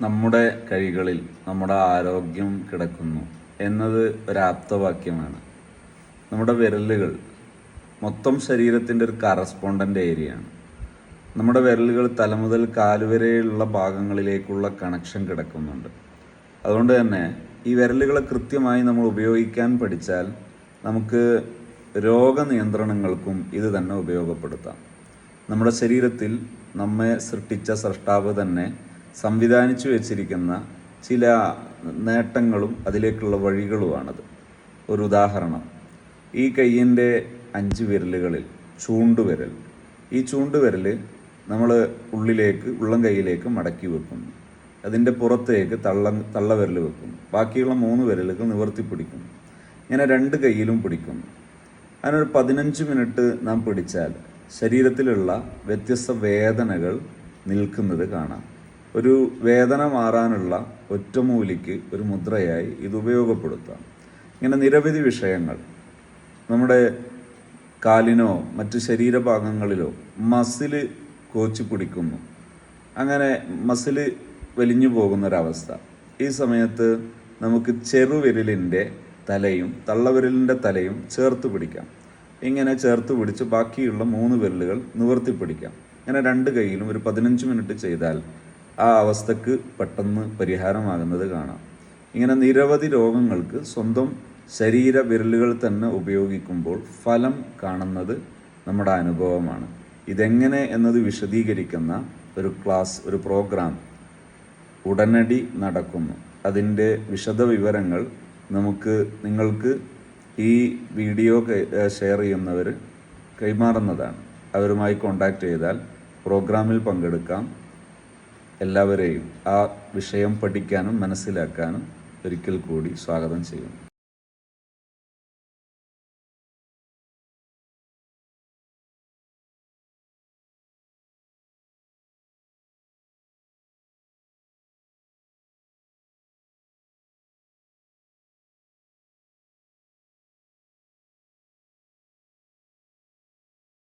നമ്മുടെ കൈകളിൽ നമ്മുടെ ആരോഗ്യം കിടക്കുന്നു എന്നത് ഒരാപ്തവാക്യമാണ് നമ്മുടെ വിരലുകൾ മൊത്തം ശരീരത്തിന്റെ ഒരു കറസ്പോണ്ടന്റ് ഏരിയയാണ് നമ്മുടെ വിരലുകൾ തല മുതൽ കാലുവരെയുള്ള ഭാഗങ്ങളിലേക്കുള്ള കണക്ഷൻ കിടക്കുന്നുണ്ട്. അതുകൊണ്ട് തന്നെ ഈ വിരലുകളെ കൃത്യമായി നമ്മൾ ഉപയോഗിക്കാൻ പഠിച്ചാൽ നമുക്ക് രോഗനിയന്ത്രണങ്ങൾക്കും ഇത് തന്നെ ഉപയോഗപ്പെടുത്താം. നമ്മുടെ ശരീരത്തിൽ നമ്മെ സൃഷ്ടിച്ച സൃഷ്ടാവ് തന്നെ സംവിധാനിച്ചു വെച്ചിരിക്കുന്ന ചില നേട്ടങ്ങളും അതിലേക്കുള്ള വഴികളുമാണത്. ഒരു ഉദാഹരണം ഈ കയ്യിന്റെ അഞ്ച് വിരലുകളിൽ ചൂണ്ടുവിരൽ. ഈ ചൂണ്ടുവിരൽ നമ്മൾ ഉള്ളിലേക്ക് ഉള്ളം കൈയിലേക്ക് മടക്കി വെക്കുന്നു. അതിന്റെ പുറത്തേക്ക് തള്ള തള്ളവിരൽ വെക്കുന്നു. ബാക്കിയുള്ള മൂന്ന് വിരലുകൾ നിവർത്തി പിടിക്കുന്നു. ഇങ്ങനെ രണ്ട് കൈയിലും പിടിക്കുന്നു. അതിനൊരു പതിനഞ്ച് മിനിറ്റ് നാം പിടിച്ചാൽ ശരീരത്തിലുള്ള വ്യത്യസ്ത വേദനകൾ നിൽക്കുന്നത് കാണാം. ഒരു വേദന മാറാനുള്ള ഒറ്റമൂലിക്ക് ഒരു മുദ്രയായി ഇത് ഉപയോഗപ്പെടുത്താം. ഇങ്ങനെ നിരവധി വിഷയങ്ങൾ. നമ്മുടെ കാലിനോ മറ്റ് ശരീരഭാഗങ്ങളിലോ മസിൽ കോച്ചി പിടിക്കുന്നു അങ്ങനെ മസിൽ വലിഞ്ഞു പോകുന്നൊരവസ്ഥ. ഈ സമയത്ത് നമുക്ക് ചെറുവിരലിന്റെ തലയും തള്ളവിരലിന്റെ തലയും ചേർത്ത് പിടിക്കാം. ഇങ്ങനെ ചേർത്ത് പിടിച്ച് ബാക്കിയുള്ള മൂന്ന് വിരലുകൾ നിവർത്തി പിടിക്കാം ഇങ്ങനെ രണ്ട് കൈയിലും ഒരു പതിനഞ്ച് മിനിറ്റ് ചെയ്താൽ ആ അവസ്ഥക്ക് പെട്ടെന്ന് പരിഹാരമാകുന്നത് കാണാം. ഇങ്ങനെ നിരവധി രോഗങ്ങൾക്ക് സ്വന്തം ശരീര വിരലുകൾ തന്നെ ഉപയോഗിക്കുമ്പോൾ ഫലം കാണുന്നത് നമ്മുടെ അനുഭവമാണ്. ഇതെങ്ങനെ എന്നത് വിശദീകരിക്കുന്ന ഒരു ക്ലാസ് ഒരു പ്രോഗ്രാം ഉടനടി നടക്കുന്നു. അതിന്റെ വിശദ വിവരങ്ങൾ നമുക്ക് നിങ്ങൾക്ക് ഈ വീഡിയോ ഷെയർ ചെയ്യുന്നവർ കൈമാറുന്നതാണ്. അവരുമായി കോണ്ടാക്ട് ചെയ്താൽ പ്രോഗ്രാമിൽ പങ്കെടുക്കാം. എല്ലാവരെയും ആ വിഷയം പഠിക്കാനും മനസ്സിലാക്കാനും ഒരിക്കൽ കൂടി സ്വാഗതം ചെയ്യുന്നു.